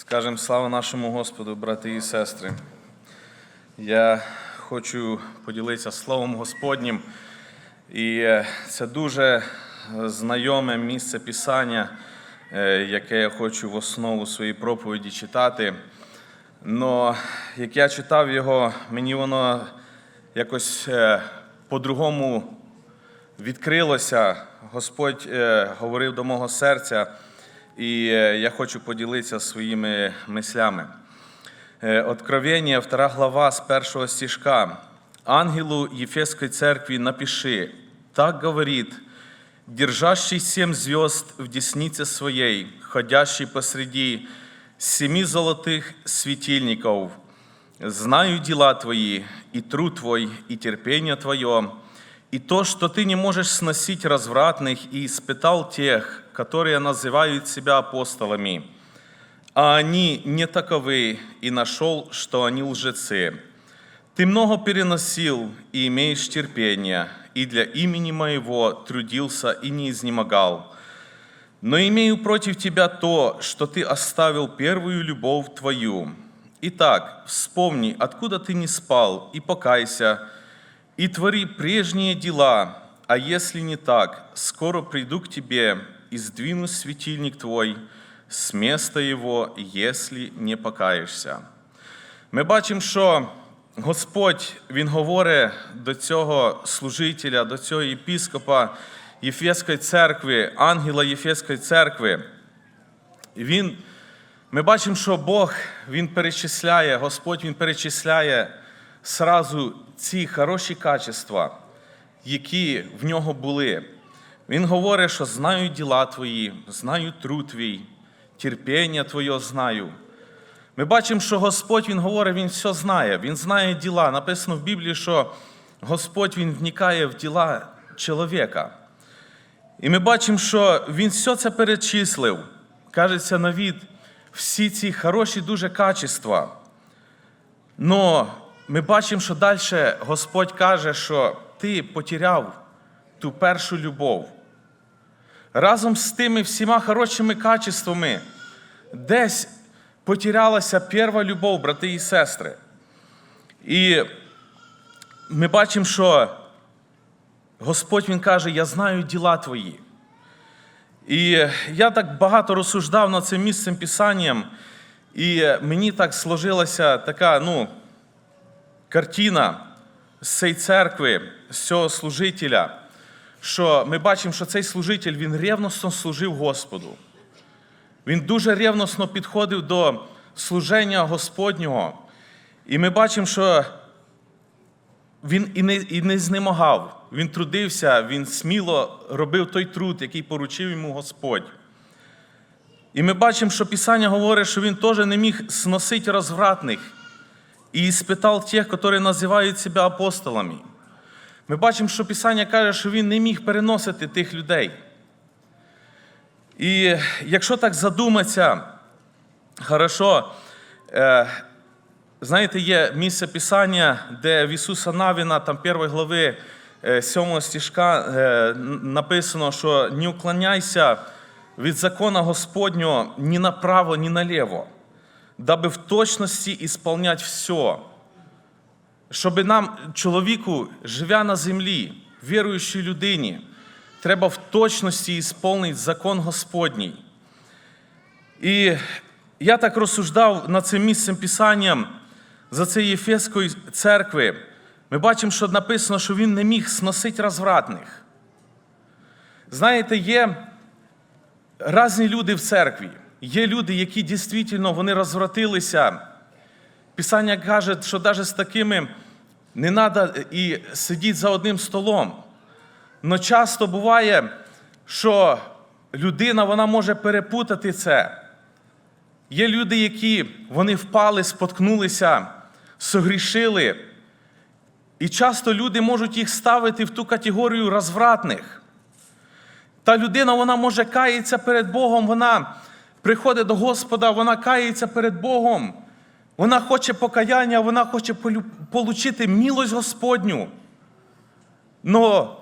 Скажемо слава нашому Господу, брати і сестри. Я хочу поділитися Словом Господнім, і е, це дуже знайоме місце Писання, е, яке я хочу в основу своєї проповіді читати. Но як я читав його, мені воно якось е, по-другому відкрилося. Господь говорив до мого серця, і е, я хочу поділитися своїми мислями. Е, Откровение, 2 глава с 1 стишка. «Ангелу Ефесской церкви напиши, так говорит, держащий семь звезд в деснице своей, ходящий посреди семи золотых светильников, знаю дела твои, и труд твой, и терпение твое, и то, что ты не можешь сносить развратных, и испытал тех, которые называют себя апостолами, а они не таковы, и нашел, что они лжецы. Ты много переносил и имеешь терпение, и для имени моего трудился и не изнемогал. Но имею против тебя то, что ты оставил первую любовь твою. Итак, вспомни, откуда ты не спал, и покайся, и твори прежние дела, а если не так, скоро приду к тебе и сдвину светильник твой с места его, если не покаєшся. Ми бачимо, що Господь Він говорить до цього служителя, до цього єпіскопа Єфеської церкви, ангела Єфеської церкви. Він, ми бачимо, що Бог Він перечисляє, Господь Він перечисляє сразу ці хороші качества, які в нього були. Він говорить, що знаю діла твої, знаю труд твій, терпіння твоє знаю. Ми бачимо, що Господь Він говорить, Він все знає, Він знає діла. Написано в Біблії, що Господь Він вникає в діла чоловіка. І ми бачимо, що Він все це перечислив. Кажеться на від всі ці хороші дуже качества. Но ми бачимо, що далі Господь каже, що ти потеряв ту першу любов. Разом з тими всіма хорошими качествами десь потерялася перша любов, брати і сестри. І ми бачимо, що Господь Він каже, я знаю діла твої. І я так багато розсуждав над цим місцем Писанням, і мені так сложилася така, ну, картина з цієї церкви, з цього служителя, що ми бачимо, що цей служитель він ревностно служив Господу. Він дуже ревносно підходив до служення Господнього. І ми бачимо, що він і не, і не знемагав. Він трудився, він сміло робив той труд, який поручив йому Господь. І ми бачимо, що Писання говорить, що він теж не міг сносити розвратних і спитав тих, які називають себе апостолами. Ми бачимо, що Писання каже, що він не міг переносити тих людей. І якщо так задуматися, хорошо, е, знаєте, є місце Писання, де в Ісуса Навіна, там 1 глави 7 стишка е, написано, що не уклоняйся від закона Господнього ні направо, ні наліво, даби в точності ісполнять все. Щоб нам, чоловіку, живя на землі, віруючій людині, треба в точності ісполнити закон Господній. І я так розсуждав над цим місцем Писанням за цієї Єфеської церкви. Ми бачимо, що написано, що він не міг сносити розвратних. Знаєте, є різні люди в церкві. Є люди, які дійсно вони розвратилися. Писання каже, що навіть з такими не треба і сидіти за одним столом. Но часто буває, що людина вона може перепутати це. Є люди, які вони впали, споткнулися, согрішили. І часто люди можуть їх ставити в ту категорію розвратних. Та людина вона може каятися перед Богом, вона приходить до Господа, вона кається перед Богом. Вона хоче покаяння, вона хоче отримати милость Господню. Но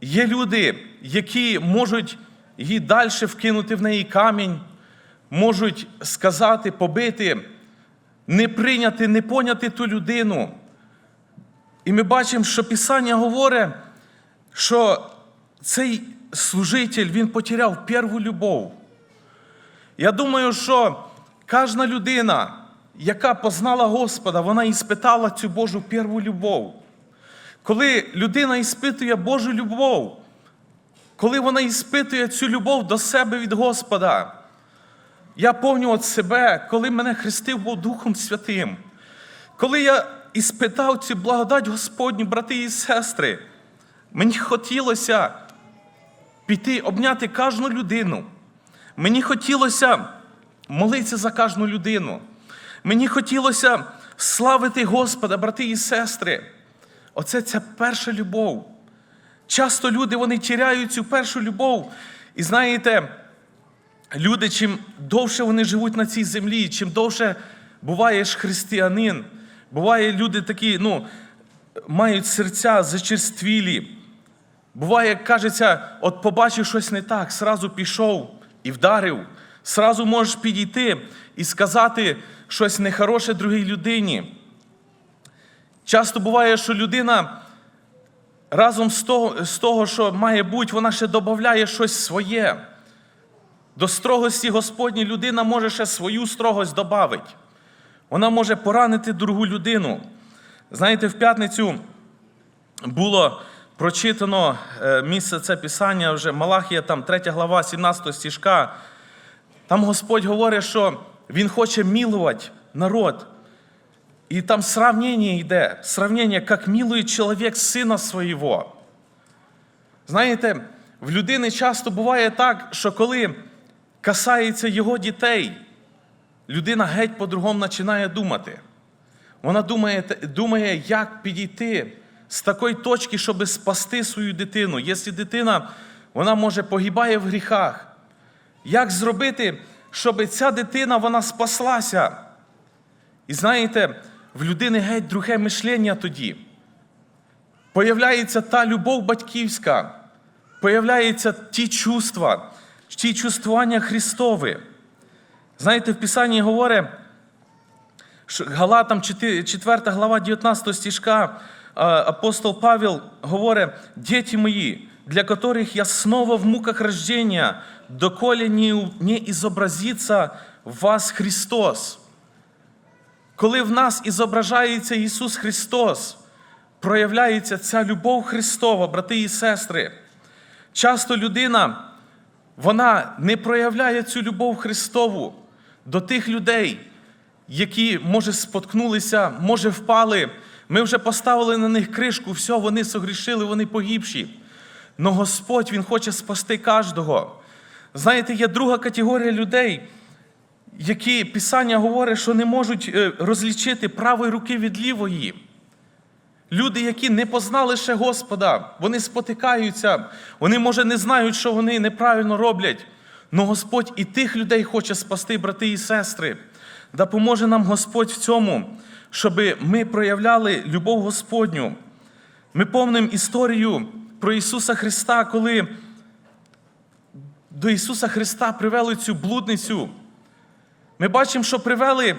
є люди, які можуть її далі вкинути в неї камінь, можуть сказати, побити, не прийняти, не поняти ту людину. І ми бачимо, що Писання говорить, що цей служитель він потеряв перву любов. Я думаю, що кожна людина, яка познала Господа, вона іспитала цю Божу перву любов. Коли людина іспитує Божу любов, коли вона іспитує цю любов до себе від Господа, я пам'ятаю от себе, коли мене хрестив був Духом Святим, коли я іспитав цю благодать Господню, брати і сестри, мені хотілося піти обняти кожну людину. Мені хотілося молитися за кожну людину. Мені хотілося славити Господа, брати і сестри. Оце ця перша любов. Часто люди вони тіряють цю першу любов. І знаєте, люди, чим довше вони живуть на цій землі, чим довше буваєш християнин, буває люди такі, ну, мають серця зачерствілі. Буває, кажеться, от побачив щось не так, сразу пішов і вдарив. Сразу можеш підійти і сказати щось нехороше другій людині. Часто буває, що людина разом з того, з того, що має бути, вона ще додає щось своє. До строгості Господній людина може ще свою строгость додати. Вона може поранити другу людину. Знаєте, в п'ятницю було прочитано е, місце це Писання, вже Малахія, там 3 глава, 17 стіжка. Там Господь говорить, що Він хоче милувати народ. І там сравнення йде, сравнення, як милує чоловік сина свого. Знаєте, в людини часто буває так, що коли касається його дітей, людина геть по-другому починає думати. Вона думає, думає, як підійти з такої точки, щоб спасти свою дитину. Якщо дитина вона може погибає в гріхах, як зробити, щоб ця дитина вона спаслася? І знаєте, в людини геть друге мишлення тоді. Появляється та любов батьківська, появляються ті чувства, ті чувствування Христові. Знаєте, в Писанні говорить, Галатам 4 глава 19 стишка апостол Павел говорить, «Дети мои, для которых я снова в муках рождения, доколе не, изобразится в вас Христос». Коли в нас ізображається Ісус Христос, проявляється ця любов Христова, брати і сестри. Часто людина, вона не проявляє цю любов Христову до тих людей, які, може, споткнулися, може, впали. Ми вже поставили на них кришку, все, вони согрішили, вони погибші. Но Господь Він хоче спасти кожного. Знаєте, є друга категорія людей, які Писання говорить, що не можуть е, розлічити правої руки від лівої. Люди, які не познали ще Господа, вони спотикаються, вони, може, не знають, що вони неправильно роблять. Но Господь і тих людей хоче спасти, брати і сестри. Допоможе нам Господь в цьому, щоб ми проявляли любов Господню. Ми помнимо історію про Ісуса Христа, коли до Ісуса Христа привели цю блудницю. Ми бачимо, що привели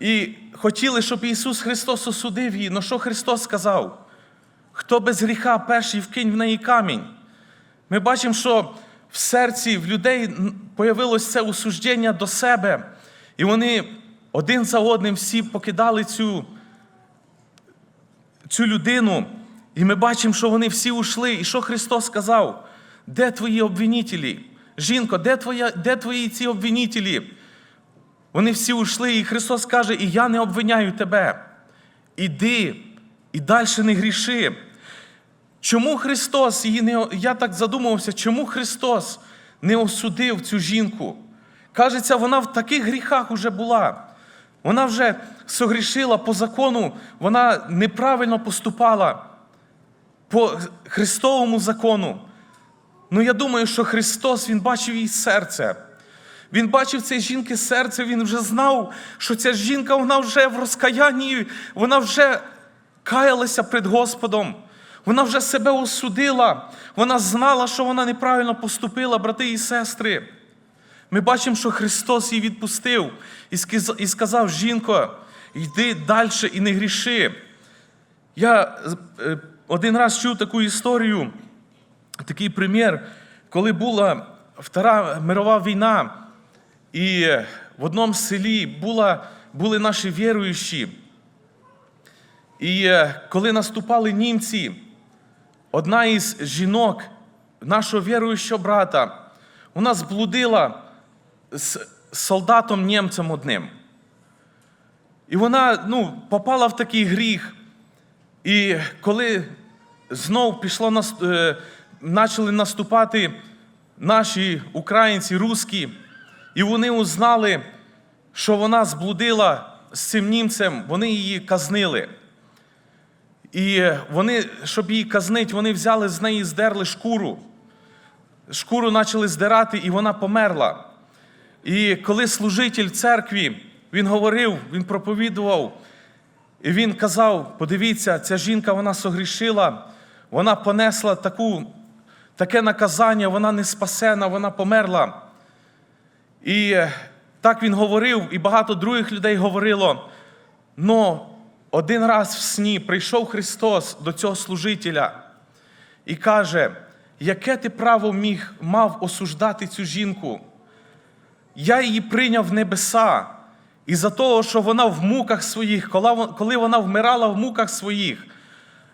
і хотіли, щоб Ісус Христос осудив її. Ну що Христос сказав? Хто без гріха перший вкинь в неї камінь? Ми бачимо, що в серці в людей появилось це осуждення до себе, і вони один за одним всі покидали цю, цю людину. І ми бачимо, що вони всі ушли. І що Христос сказав? Де твої обвинителі? Жінко, де, твоя, де твої ці обвинителі? Вони всі ушли, і Христос каже, і я не обвиняю тебе. Іди і далі не гріши. Чому Христос, її не, я так задумався, чому Христос не осудив цю жінку? Кажеться, вона в таких гріхах уже була. Вона вже согрішила по закону, вона неправильно поступала по Христовому закону. Ну я думаю, що Христос Він бачив її серце. Він бачив цієї жінки серце, він вже знав, що ця жінка вона вже в розкаянні, вона вже каялася перед Господом. Вона вже себе осудила, вона знала, що вона неправильно поступила, брати і сестри. Ми бачимо, що Христос її відпустив і сказав: жінко, йди далі і не гріши. Я е, один раз чув таку історію, такий примір, коли була Втора мирова війна, і в одному селі була, були наші віруючі. І е, коли наступали німці, одна із жінок нашого віруючого брата, вона зблудила з солдатом німцем одним. І вона ну, попала в такий гріх. І коли знов пішло, е, почали наступати наші українці, русські, і вони узнали, що вона зблудила з цим німцем, вони її казнили. І вони, щоб її казнити, вони взяли з неї, здерли шкуру. Шкуру почали здирати, і вона померла. І коли служитель церкві, він говорив, він проповідував, і він казав: подивіться, ця жінка вона согрішила, вона понесла таку, таке наказання, вона не спасена, вона померла. І е, так він говорив, і багато других людей говорило. Но один раз в сні прийшов Христос до цього служителя і каже, яке ти право міг мав осуждати цю жінку? Я її прийняв в небеса. І за того, що вона в муках своїх, коли вона вмирала в муках своїх,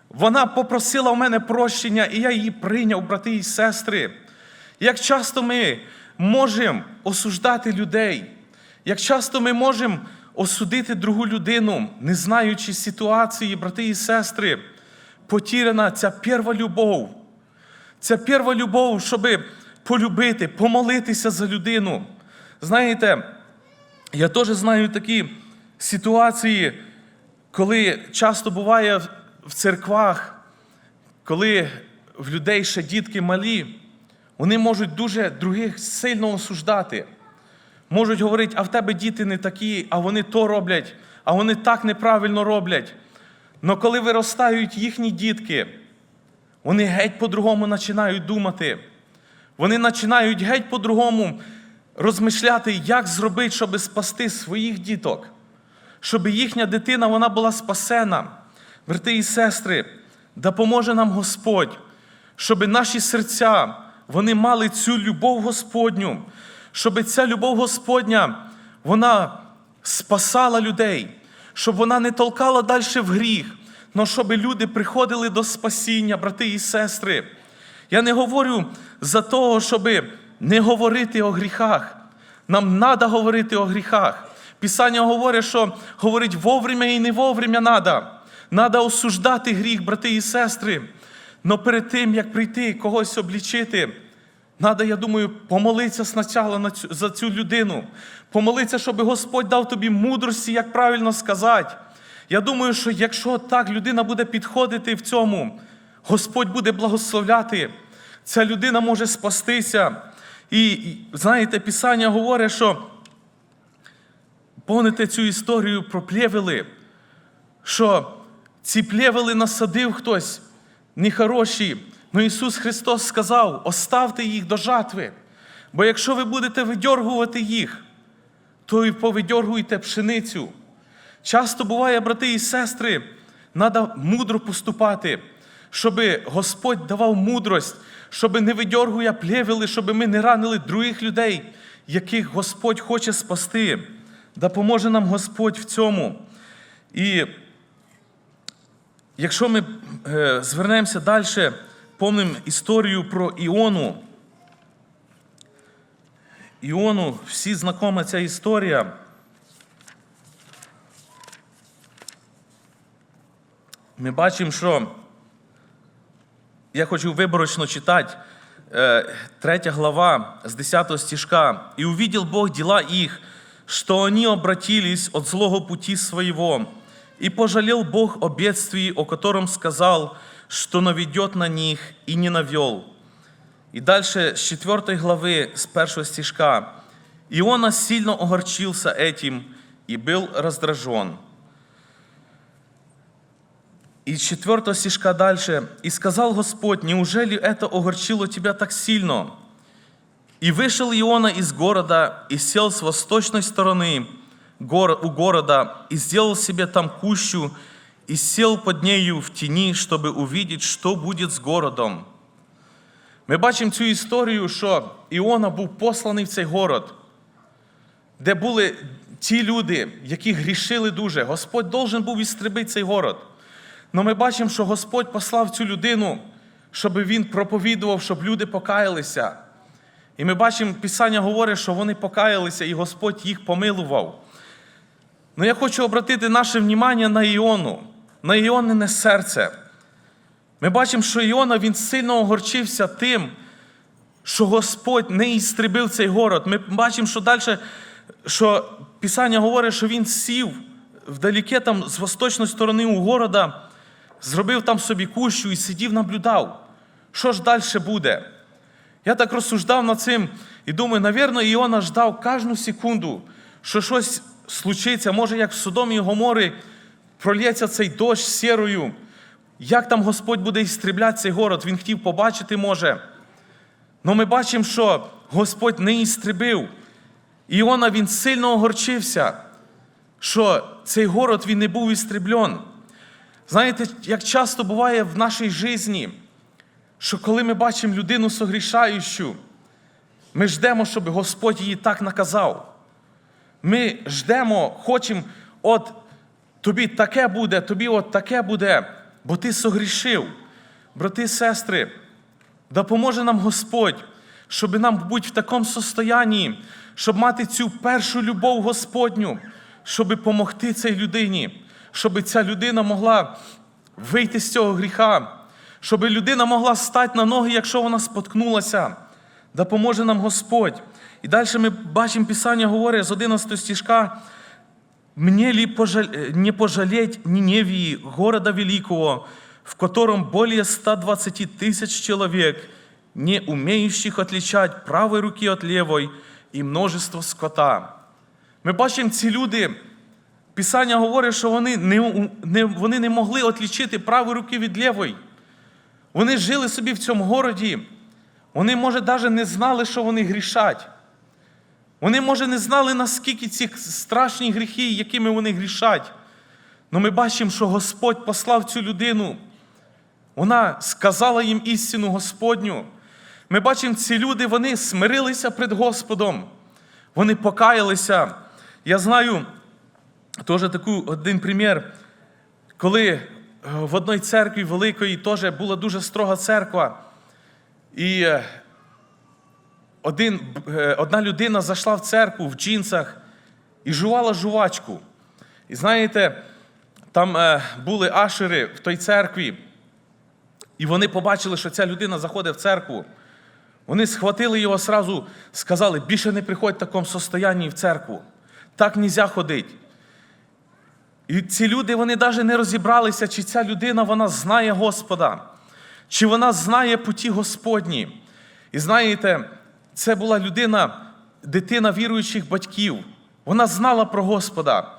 вона попросила в мене прощення, і я її прийняв, брати і сестри. Як часто ми можемо осуждати людей, як часто ми можемо осудити другу людину, не знаючи ситуації, брати і сестри, потіряна ця перша любов. Ця перша любов, щоб полюбити, помолитися за людину. Знаєте, я теж знаю такі ситуації, коли часто буває в- церквах, коли в людей ще дітки малі, вони можуть дуже других сильно осуждати. Можуть говорити, а в тебе діти не такі, а вони то роблять, а вони так неправильно роблять. Но коли виростають їхні дітки, вони геть по-другому починають думати. Вони починають геть по-другому розмишляти, як зробити, щоб спасти своїх діток, щоб їхня дитина вона була спасена. Брати і сестри, допоможе нам Господь, щоб наші серця вони мали цю любов Господню, щоб ця любов Господня вона спасала людей, щоб вона не толкала далі в гріх, але щоб люди приходили до спасіння, брати і сестри. Я не говорю за того, щоб не говорити о гріхах. Нам треба говорити о гріхах. Писання говорить, що говорить вовремя і не вовремя треба. Треба осуждати гріх, брати і сестри. Но перед тим, як прийти когось облічити, треба, я думаю, помолитися спочатку за цю людину. Помолитися, щоб Господь дав тобі мудрості, як правильно сказати. Я думаю, що якщо так людина буде підходити в цьому, Господь буде благословляти. Ця людина може спастися. І знаєте, Писання говорить, що помните цю історію про плєвели, що ці плєвели насадив хтось нехороші. Ну Ісус Христос сказав: оставте їх до жатви. Бо якщо ви будете видьоргувати їх, то і повидьоргуйте пшеницю. Часто буває, брати і сестри, треба мудро поступати, щоб Господь давав мудрость, щоб не видьоргуя плєвели, щоб ми не ранили других людей, яких Господь хоче спасти. Допоможе нам Господь в цьому. І якщо ми е, звернемося далі, помним історію про Іону. Іону, всі знакома ця історія. Ми бачимо, що я хочу виборочно читати, е, третя глава з 10 стишка. «И увидел Бог дела их, что они обратились от злого пути своего, и пожалел Бог о бедствии, о котором сказал, что наведет на них, и не навел». И дальше с 4 главы, с 1 стишка. «Иона сильно огорчился этим и был раздражен». И с 4 стишка дальше. «И сказал Господь, неужели это огорчило тебя так сильно? И вышел Иона из города и сел с восточной стороны гор- у города и сделал себе там кущу и сел под нею в тени, чтобы увидеть, что будет з городом. Ми бачимо цю історію, що Іона був посланий в цей город, де були ті люди, які грішили дуже. Господь должен був істребити цей город. Але ми бачимо, що Господь послав цю людину, щоб він проповідував, щоб люди покаялися. І ми бачимо, Писання говорить, що вони покаялися, і Господь їх помилував. Ну я хочу обратити наше внимання на Іону, на Іонине серце. Ми бачимо, що Іона він сильно огорчився тим, що Господь не істребив цей город. Ми бачимо, що далі, що Писання говорить, що він сів вдалеке там з восточної сторони у города, зробив там собі кущу і сидів, наблюдав. Що ж далі буде? Я так розсуждав над цим і думаю, навірно, Іона ждав кожну секунду, що щось случиться, може, як в Содомі і Гоморі пролється цей дощ сірою. Як там Господь буде істрібляти цей город? Він хотів побачити, може. Але ми бачимо, що Господь не істребив. Іона він сильно огорчився, що цей город він не був істреблен. Знаєте, як часто буває в нашій житті, що коли ми бачимо людину согрішаючу, ми ждемо, щоб Господь її так наказав. Ми ждемо, хочемо, от тобі таке буде, тобі от таке буде, бо ти согрішив. Брати, і сестри, допоможе нам Господь, щоб нам бути в такому состоянні, щоб мати цю першу любов Господню, щоб допомогти цій людині, щоб ця людина могла вийти з цього гріха, щоб людина могла стати на ноги, якщо вона споткнулася. Допоможе нам Господь. І далі ми бачимо, Писання говорить з 11 стишка, «Мне ли пожаль- не пожалеть Ниневии, города великого, в котором более 120 тысяч человек, не умеющих отличать правой руки от левой, і множество скота. Ми бачимо, ці люди, Писання говорить, що вони не, не, вони не могли отлічити правої руки від лівої. Вони жили собі в цьому городі. Вони, може, навіть не знали, що вони грішать. Вони, може, не знали, наскільки ці страшні гріхи, якими вони грішать. Але ми бачимо, що Господь послав цю людину. Вона сказала їм істину Господню. Ми бачимо, ці люди вони смирилися перед Господом. Вони покаялися. Я знаю теж таку один примір, коли е, в одній церкві великої теж була дуже строга церква. І е, один, е, одна людина зайшла в церкву в джинсах і жувала жувачку. І знаєте, там були ашери в той церкві, і вони побачили, що ця людина заходить в церкву. Вони схватили його сразу, сказали, більше не приходь в такому состоянні в церкву. Так не можна ходити. І ці люди вони навіть не розібралися, чи ця людина вона знає Господа, чи вона знає путі Господні. І знаєте, це була людина, дитина віруючих батьків. Вона знала про Господа.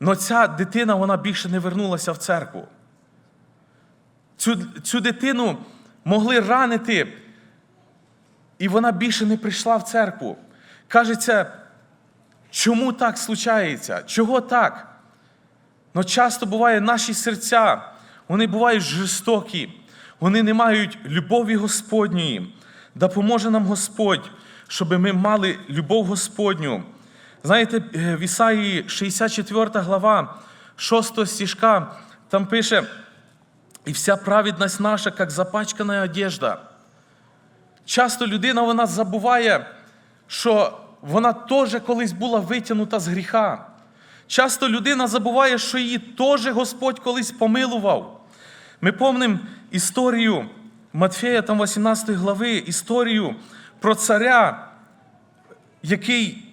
Але ця дитина вона більше не вернулася в церкву. Цю, цю дитину могли ранити, і вона більше не прийшла в церкву. Кажеться, чому так случається? Чого так? Но часто буває наші серця, вони бувають жорстокі, вони не мають любові Господньої. Допоможе нам Господь, щоб ми мали любов Господню. Знаєте, е, в Ісаїї 64 глава, 6 стишка, там пише, і вся праведність наша, як запачкана одежда. Часто людина вона забуває, що вона теж колись була витягнута з гріха. Часто людина забуває, що її теж Господь колись помилував. Ми пам'ятаємо історію Матфея, там 18 глави, історію про царя, який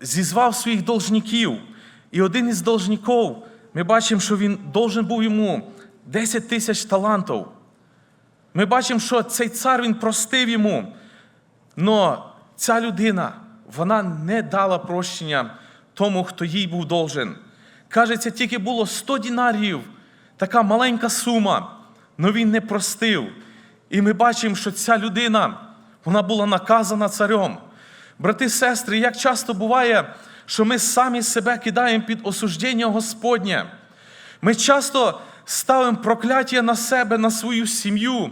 зізвав своїх должників. І один із должників, ми бачимо, що він должен був йому 10 тисяч талантів. Ми бачимо, що цей цар він простив йому. Но ця людина, вона не дала прощення тому, хто їй був должен. Кажеться, тільки було 100 дінарів, така маленька сума, але він не простив. І ми бачимо, що ця людина, Вона була наказана царем. Брати, сестри, як часто буває, що ми самі себе кидаємо під осуждення Господнє. Ми часто ставимо прокляття на себе, на свою сім'ю,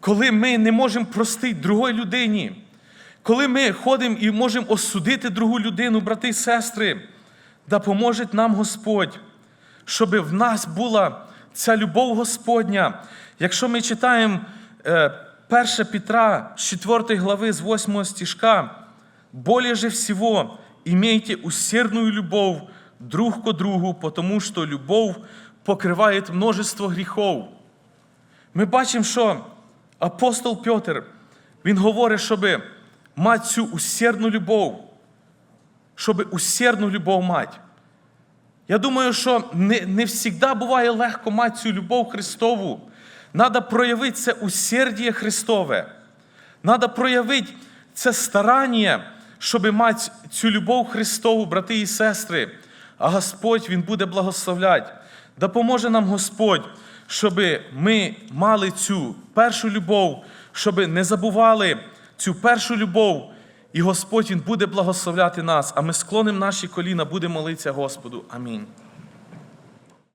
коли ми не можемо простити другій людині, коли ми ходимо і можемо осудити другу людину, брати і сестри, да поможе нам Господь, щоб в нас була ця любов Господня. Якщо ми читаємо е, 1 Петра з 4 глави з 8 стишка, более же всего имейте усердную любовь друг к другу, потому что любов покриває множество гріхов. Ми бачимо, що апостол Петр, він говорить, щоб мати цю усердну любов, щоб усердну любов мати. Я думаю, що не, не завжди буває легко мати цю любов Христову. Треба проявити це усердіє Христове. Треба проявити це старання, щоб мати цю любов Христову, брати і сестри. А Господь Він буде благословляти. Допоможе нам Господь, щоб ми мали цю першу любов, щоб не забували цю першу любов. І Господь Він буде благословляти нас, а ми склонимо наші коліна, будемо молитися Господу. Амінь.